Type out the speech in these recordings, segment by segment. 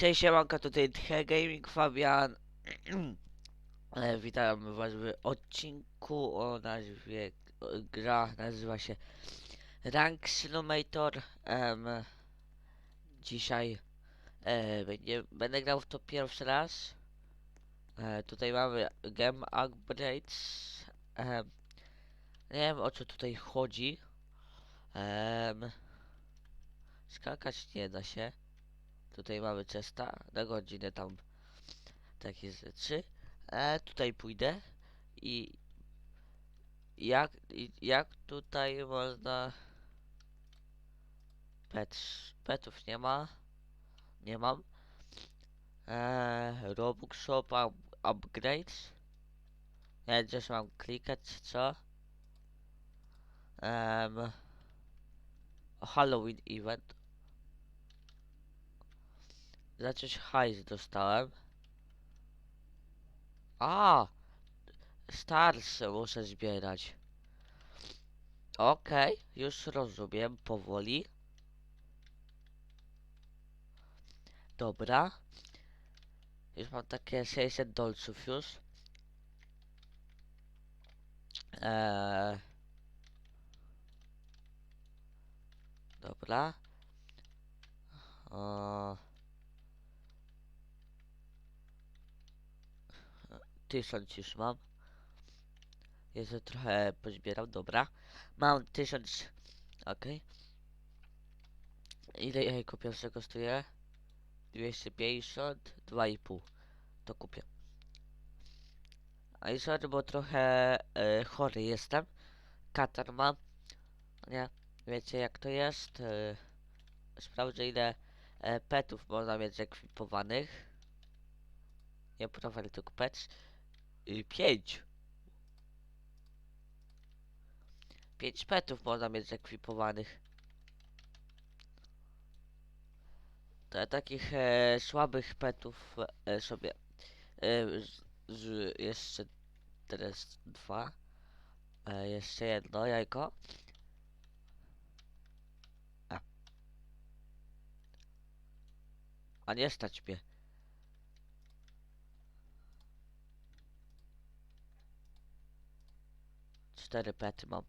Cześć, siemanko, tutaj The Gaming Fabian. E, Witam was w odcinku o nazwie o, gra nazywa się Rank Simulator. Em, dzisiaj e, będzie, będę grał w to pierwszy raz. E, tutaj mamy Game Upgrades. Nie wiem o co tutaj chodzi. Em, skakać nie da się. Tutaj mamy cesta na godzinę tam takie rzeczy. E, tutaj pójdę i jak, i jak tutaj można? Pet, petów nie ma nie mam. E, Robux Shop up, Upgrades wiem gdzieś mam klikać co? Em, Halloween event Zacząć hajs dostałem. A! Stars muszę zbierać. Okej, okay, już rozumiem, powoli. Dobra. Już mam takie 600 dolców już. Eee. Dobra. Eee. 1000 już mam. Jeszcze trochę pozbieram, dobra. Mam 1000, ok. Ile jajko pierwsze kosztuje? 250, 2,5. To kupię. A i sorry, bo trochę y, chory jestem. Katar mam. Nie, wiecie jak to jest. Y, sprawdzę ile y, petów można mieć ekwipowanych. Nie profil tylko pet. 5. 5 petów można mieć zekwipowanych. To takich e, słabych petów e, sobie e, z, z, jeszcze teraz dwa. E, jeszcze jedno jajko. A. A nie stać mnie. Cztery pety mam.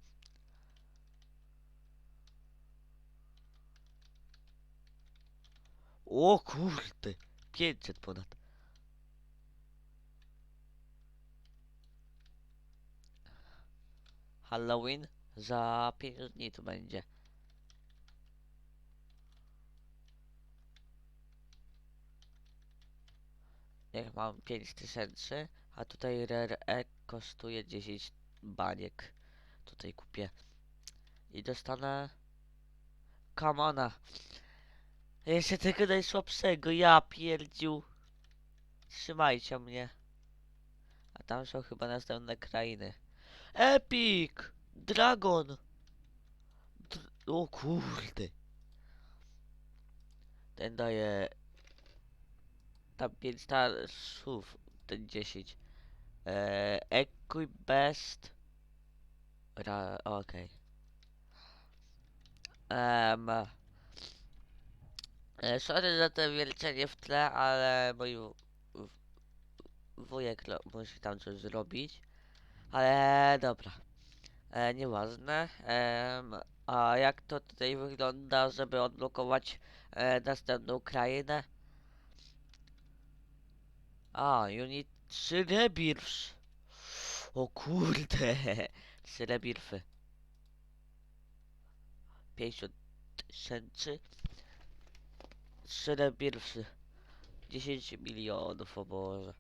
O kurde, 500 ponad. Halloween za 5 dni to będzie. Niech mam 5000, a tutaj Rare Egg kosztuje 10 baniek. Tutaj kupię. I dostanę... Kamana. Jeszcze tego najsłabszego, ja pierdziu. Trzymajcie mnie. A tam są chyba następne krainy. Epic! Dragon! Dr o kurde. Ten daje... Tam 5 starsów, ten 10. Eee, equip best. Okej. Em, e, sorry za to wielczenie w tle, ale mój wujek musi tam coś zrobić. Ale dobra. E, nieważne. A jak to tutaj wygląda, żeby odblokować e, następną krainę? A, unit 3 rebirths. O kurde. 3 rebirthy. 50 tysięcy. 3 rebirthsy. 10 milionów, o Boże.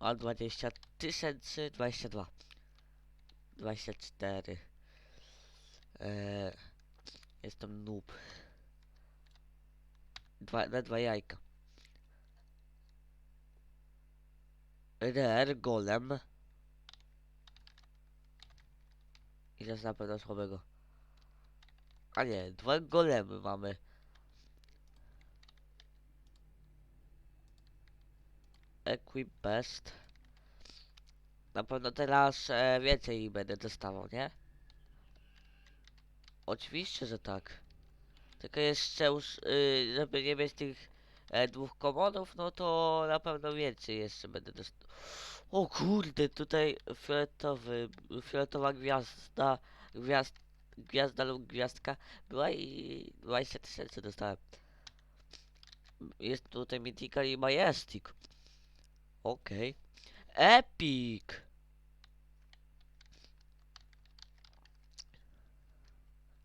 A 20 tysięcy, 22. 24. Eee, jestem noob. Dwa, na dwa jajka. Rare golem. I jest na pewno słabego. A nie, dwa golemy mamy. Equip best. Na pewno teraz e, więcej będę dostawał, nie? Oczywiście, że tak. Tylko jeszcze już, żeby nie mieć tych e, dwóch komodów, no to na pewno więcej jeszcze będę dostał. O kurde, tutaj fioletowy, fioletowa gwiazda, gwiazd, gwiazda lub gwiazdka była i 20 tysięcy dostałem. Jest tutaj Mythical i Majestic. Okej. Epic!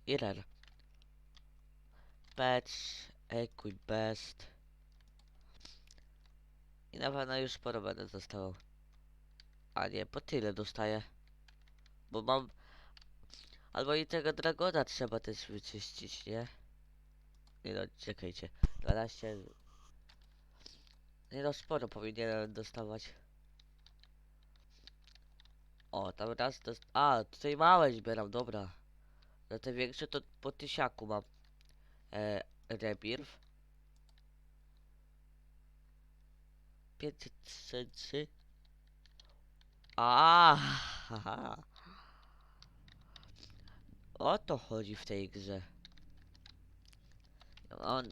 I rare. Patch, Equip Best. I na pewno już sporo będę dostawał. A nie, po tyle dostaję. Bo mam... Albo i tego Dragona trzeba też wyczyścić, nie? Nie no, czekajcie. 12... Nie no, sporo powinienem dostawać. O, tam raz dost... A, tutaj małe zbieram, dobra. Za te większe to po tysiaku mam. E, Rebirth. 500 tysięcy. A, haha. O to chodzi w tej grze.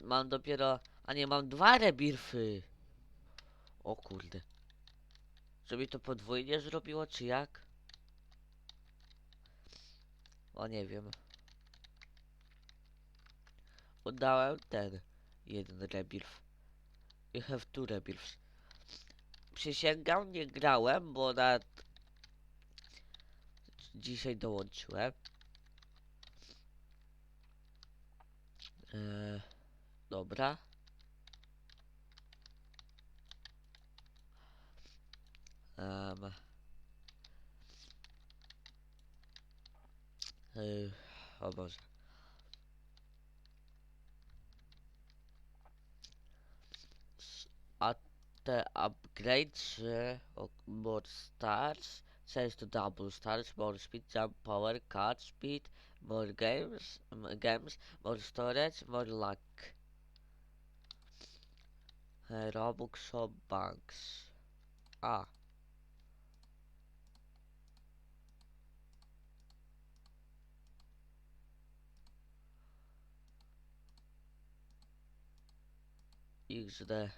Mam dopiero... A nie, mam dwa rebirfy. O kurde. Żeby to podwójnie zrobiło, czy jak? O, nie wiem. Oddałem ten jeden rebirth. You have two rebirths. Przysięgam, nie grałem, bo na... Dzisiaj dołączyłem. Eee, dobra. Um, Yy, o Boże. Te upgrades, o, more stars, says to double stars, more speed, jump power, cut speed, more games, games, more storage, more luck. Uh, Robux shop banks. A. XD.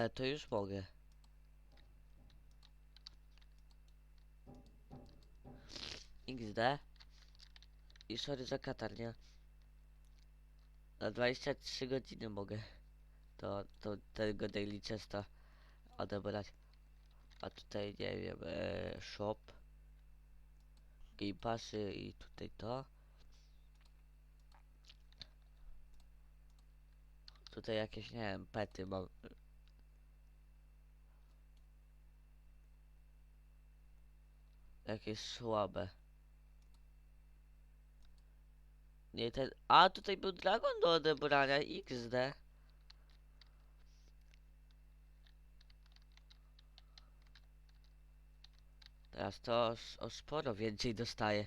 Ale to już mogę. XD. I sorry za katarnię. Na 23 godziny mogę. To, to tego daily chesta odebrać. A tutaj nie wiem, e, shop. Game Passy i tutaj to. Tutaj jakieś, nie wiem, pety mam. Jakieś słabe. Nie ten. A tutaj był dragon do odebrania XD. Teraz to o, sporo więcej dostaję.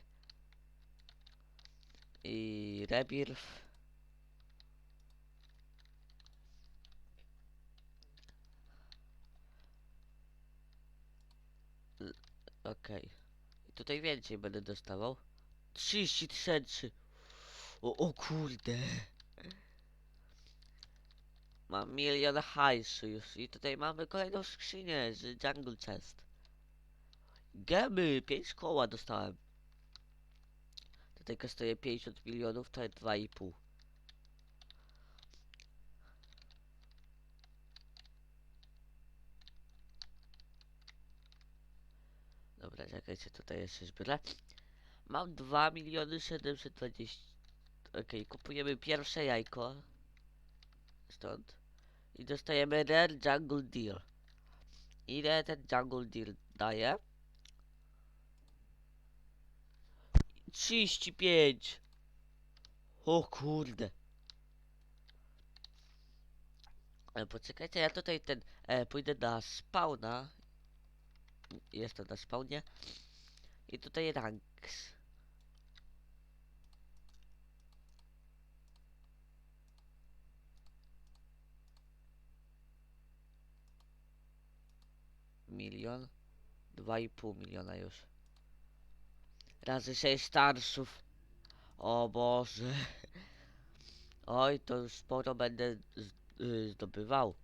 I rebirth. Okej. Tutaj więcej będę dostawał. 30 tysięcy. O, o kurde. Mam milion hajsu już i tutaj mamy kolejną skrzynię z Jungle Chest. Gemy, 5 koła dostałem. Tutaj kosztuje 50 milionów, to jest 2,5. Dobra, czekajcie, tutaj jeszcze zbiorę. Mam 2 miliony 720. Okej, kupujemy pierwsze jajko. Stąd. I dostajemy Rare Jungle Deal. Ile ten Jungle Deal daje? 35. O kurde. E, poczekajcie, ja tutaj ten e, pójdę na spawna jestem na spawnie. I tutaj ranks. Milion. Dwa i pół miliona już. Razy sześć starsów. O Boże. Oj, to już sporo będę y, zdobywał.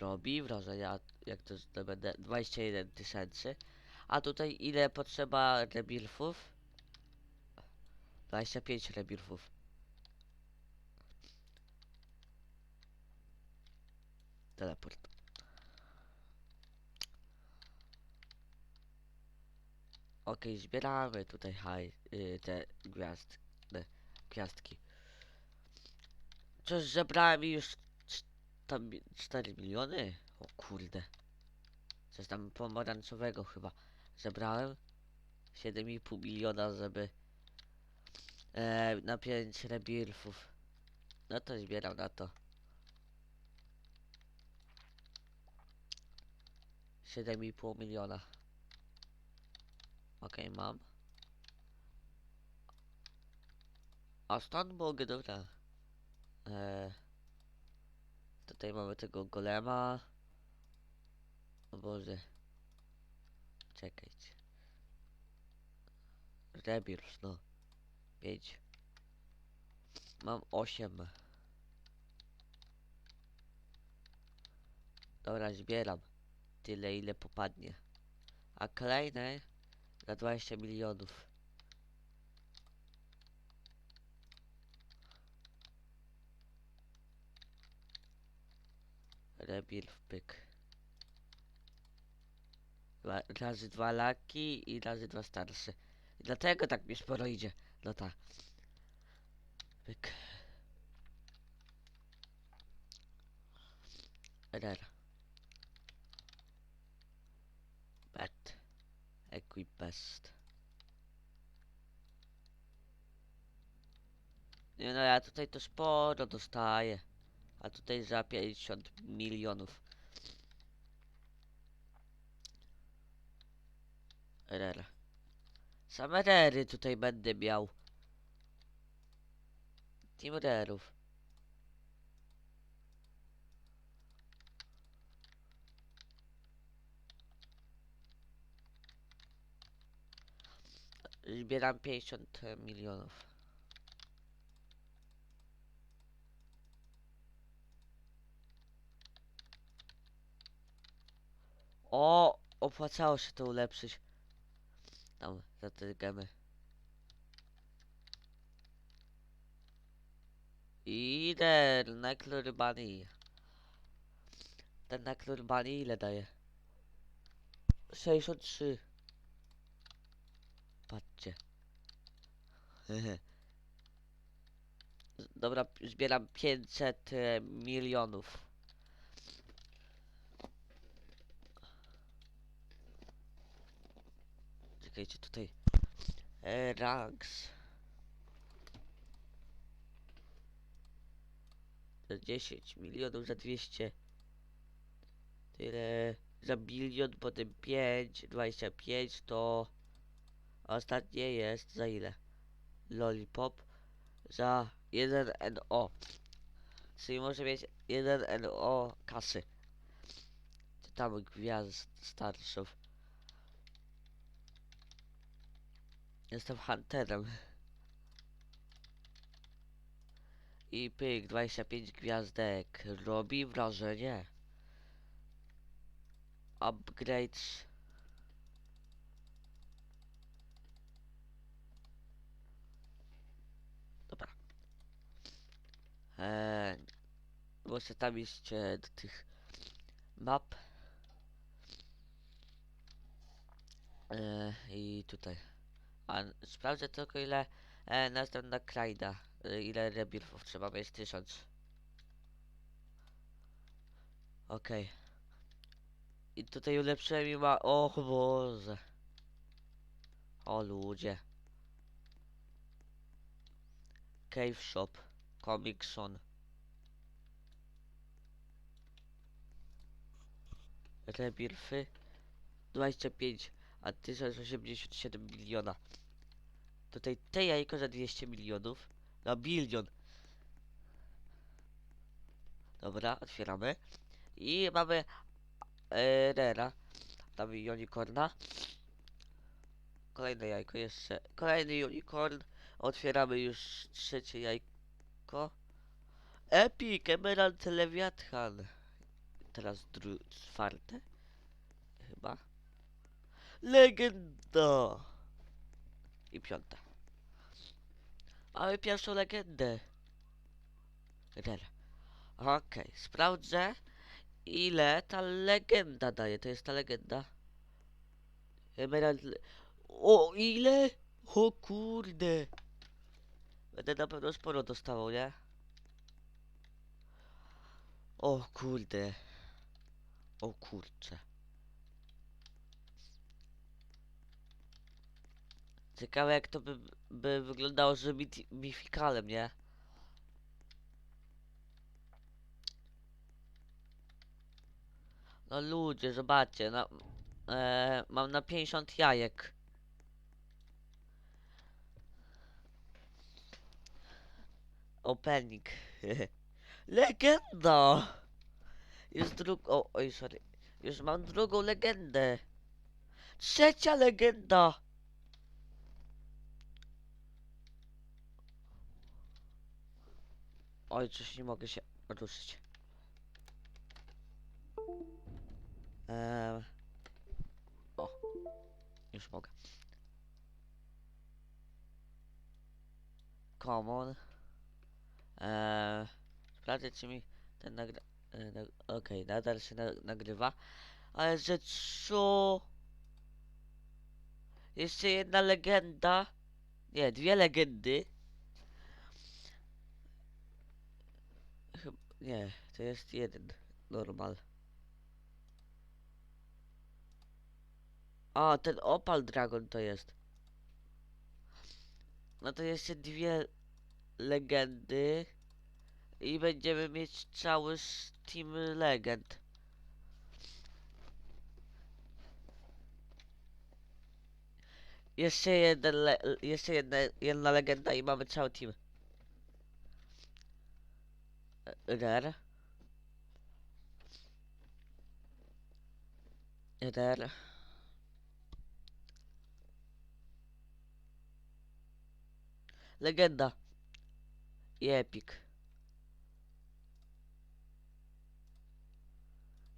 Robi wrażenia, jak to zdobędę 21 tysięcy. A tutaj ile potrzeba rebirfów? 25 rebirfów. Teleport. Okej, zbieramy tutaj haj, y, te gwiazd, ne, gwiazdki. Coś zebrałem już tam 4 miliony? O kurde. Coś tam pomarańczowego chyba zebrałem. 7,5 miliona, żeby e, na 5 rebirfów. No to zbieram na to. 7,5 miliona. Okej, mam. A stąd mogę, dobra. Eee, tutaj mamy tego golema. O Boże. Czekajcie. Rebirth, no. 5. Mam 8. Dobra, zbieram. Tyle ile popadnie. A kolejne na 20 milionów. Rebirth pyk. Dwa, razy dwa laki i razy dwa starsze. Dlatego tak mi sporo idzie. No tak. Pyk. RR. Bet. Equip best. Nie no, ja tutaj to sporo dostaję. A tutaj za 50 milionów. RR. Same rery tutaj będę miał. Team rerów. Zbieram 50 milionów. O, opłacało się to ulepszyć. Tam, za te gemy. Idę klurbani. Ten na klurbani ile daje? 63. Patrzcie. Dobra, zbieram 500 e, milionów. Czekajcie tutaj. E, ranks. Za 10 milionów, za 200. Tyle. Za bilion, potem 5, 25 to... Ostatnie jest za ile? Lollipop. Za 1 NO. Czyli może mieć 1 NO kasy. Czy tam gwiazd starszów. Jestem hunterem. I pyk, 25 gwiazdek. Robi wrażenie. Upgrades. Dobra. Eee, muszę tam iść do tych map. Eee, I tutaj. A sprawdzę tylko ile e, następna krajda. E, ile rebirfów trzeba mieć? Tysiąc. Okej. I tutaj ulepszyłem i ma... O Boże. O ludzie. Cave Shop. Comic Son. Rebirfy. 25, a 1087 miliona. Tutaj te jajko za 200 milionów. Na bilion. Dobra, otwieramy. I mamy e, Rera. Damy unicorna. Kolejne jajko jeszcze. Kolejny unicorn. Otwieramy już trzecie jajko. Epic, Emerald Leviathan. Teraz czwarte. Legenda. I piąte. Mamy pierwszą legendę. Rel. Okej, sprawdzę ile ta legenda daje. To jest ta legenda. Emerald... O, ile? O kurde. Będę na pewno sporo dostawał, nie? O kurde. O kurcze. Ciekawe jak to by, by wyglądało, że mifikalem, nie? No ludzie, zobaczcie, na, e, mam na 50 jajek. Opening. Legenda! Już drugą, oj sorry. Już mam drugą legendę. Trzecia legenda! Oj, coś nie mogę się ruszyć. Eee... O, już mogę. Common. Eee... Sprawdzę, czy mi ten nagra... E, nag Okej, nadal się na nagrywa. Ale że co? Jeszcze jedna legenda. Nie, dwie legendy. Nie, to jest jeden. Normal. A, ten Opal Dragon to jest. No to jeszcze dwie legendy. I będziemy mieć cały Team Legend. Jeszcze jeden jeszcze jedna, jedna legenda i mamy cały team. E, Rare. Rare. Legenda. I Epic.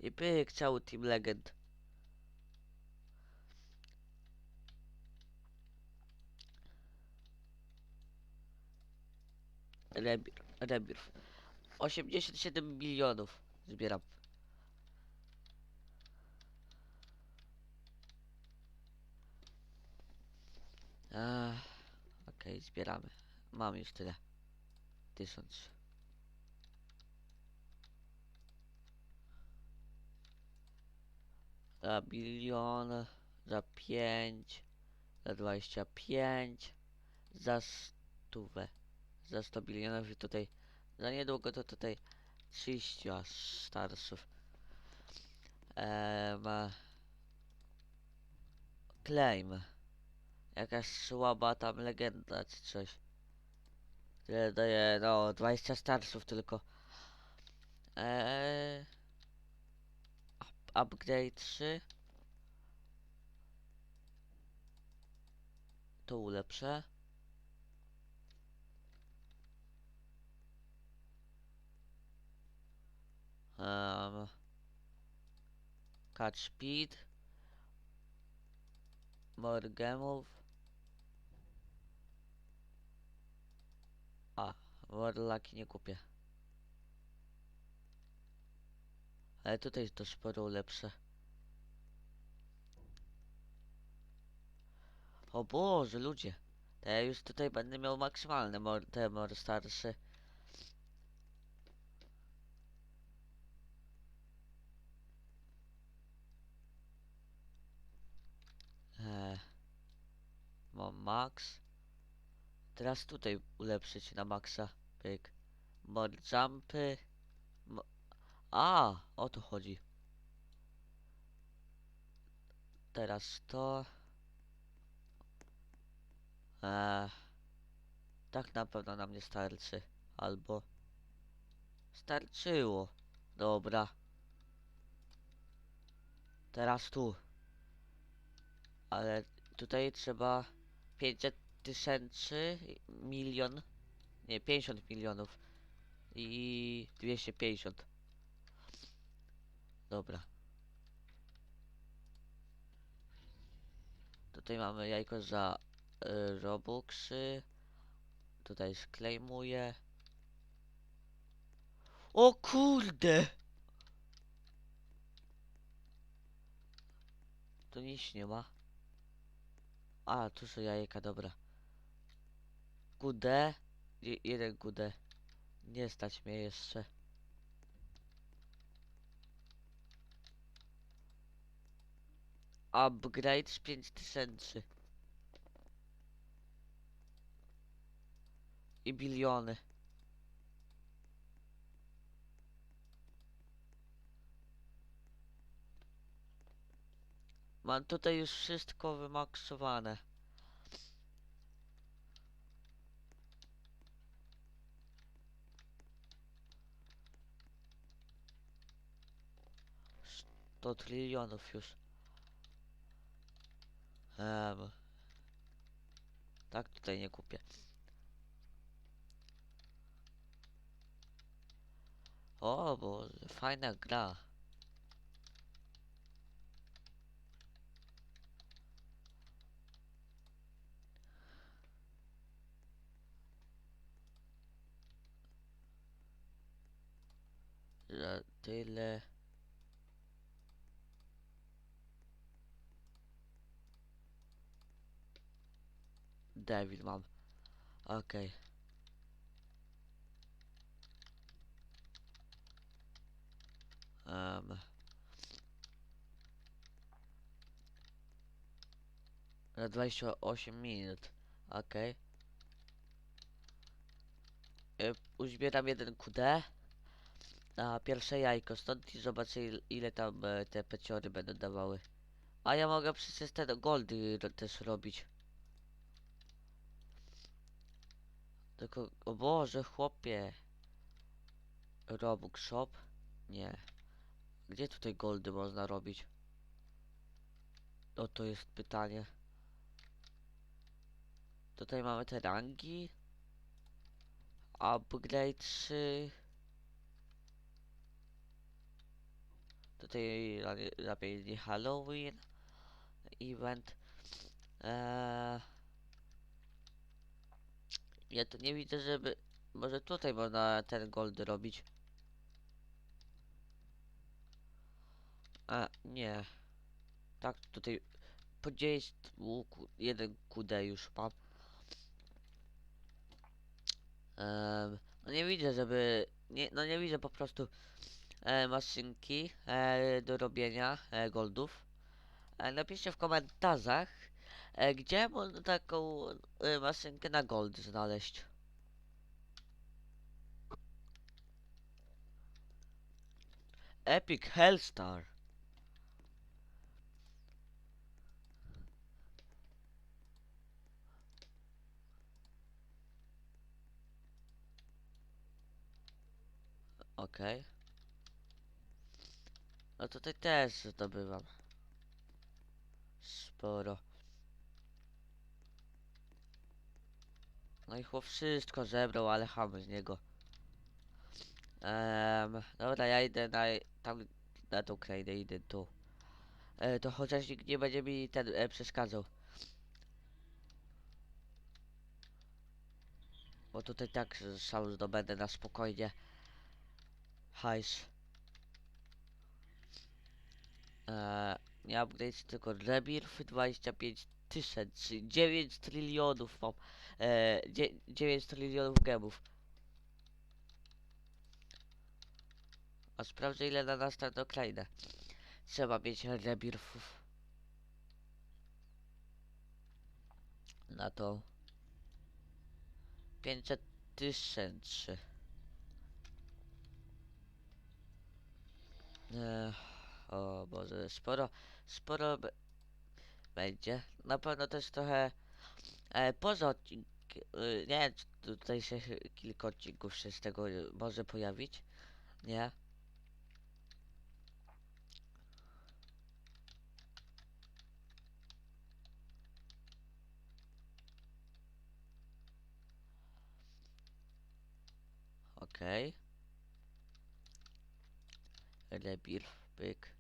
I pyk, cały Team Legend. Rebir, Rebir. 87 milionów zbieram. Ach, Okej, zbieramy. Mam już tyle. Tysiąc. Za bilion, za pięć, za dwadzieścia pięć, za stówę, za 100 bilionów i tutaj za niedługo to tutaj 30 aż starsów. Eee, ma claim. Jakaś słaba tam legenda czy coś. Tyle daje, no 20 starsów tylko. Eee, up- upgrade 3. To ulepszę. Um, catch speed. More gemów. A, warlaki nie kupię. Ale tutaj to sporo ulepszę. O Boże, ludzie. To ja już tutaj będę miał maksymalne mor te starsze. Eee, mam max. Teraz tutaj ulepszyć na maksa. Pyk. Mod jumpy. Mo A, o to chodzi. Teraz to. Eee, tak na pewno nam nie starczy. Albo starczyło. Dobra. Teraz tu. Ale tutaj trzeba 500 tysięcy, milion, nie 50 milionów i 250. Dobra. Tutaj mamy jajko za y, Robuxy. Tutaj sklejmuję. O kurde! Tu nic nie ma. A, tu są jajka, dobra. Gude. Je, jeden. Nie stać mnie jeszcze. Upgrade z 5000. I biliony. Mam tutaj już wszystko wymaksowane. Sto trylionów już. Em. Tak tutaj nie kupię. O, bo fajna gra. Za tyle. David mam. Okej. Em. Na 28 minut. Okej. Okay. Uzbieram jeden QD na pierwsze jajko stąd i zobaczę il, ile tam e, te peciory będą dawały. A ja mogę przecież te goldy też robić. Tylko, o Boże, chłopie. Robux Shop? Nie. Gdzie tutaj goldy można robić? O, to jest pytanie. Tutaj mamy te rangi. Upgrade 3. Tutaj nie Halloween. Event. Eee, ja tu nie widzę, żeby... Może tutaj można ten gold robić. A, nie. Tak, tutaj po 9 łuku, jeden kudę już mam. Em, no nie widzę, żeby... Nie, no nie widzę po prostu e, maszynki e, do robienia e, goldów. E, napiszcie w komentarzach, e, gdzie można taką e, maszynkę na gold znaleźć. Epic Hellstar. Okej. No tutaj też zdobywam. Sporo. No i chłop wszystko zebrał, ale chamy z niego. Um, dobra, ja idę na tam na tą krainę, idę tu. E, to chociaż nikt nie będzie mi ten e, przeszkadzał. Bo tutaj tak sam zdobędę na spokojnie. Hajs. Eee, nie upgrade, tylko rebirth 25 tysięcy, 9 trylionów mam. Eee, dzie- 9 trylionów gemów. A sprawdzę ile na następną krainę. Trzeba mieć rebirthów. Na to 500 tysięcy. Ech, o Boże, sporo, sporo będzie. Na pewno też trochę e, poza odcinkiem, y, nie tutaj się kilka odcinków się z tego y, może pojawić, nie? Okej. Okay. Rebill, pyk.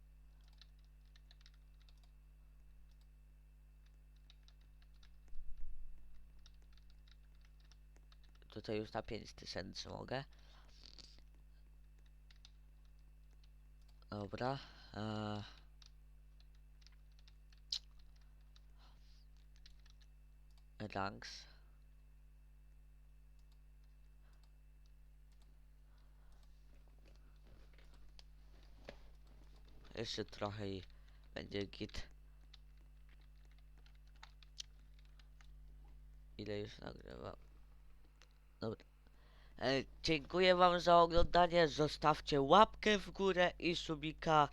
Tutaj już na 5000 mogę. Dobra. Eee. Ranks. Jeszcze trochę i będzie git. Ile już nagrywam? Dobra. E, dziękuję wam za oglądanie. Zostawcie łapkę w górę i subika.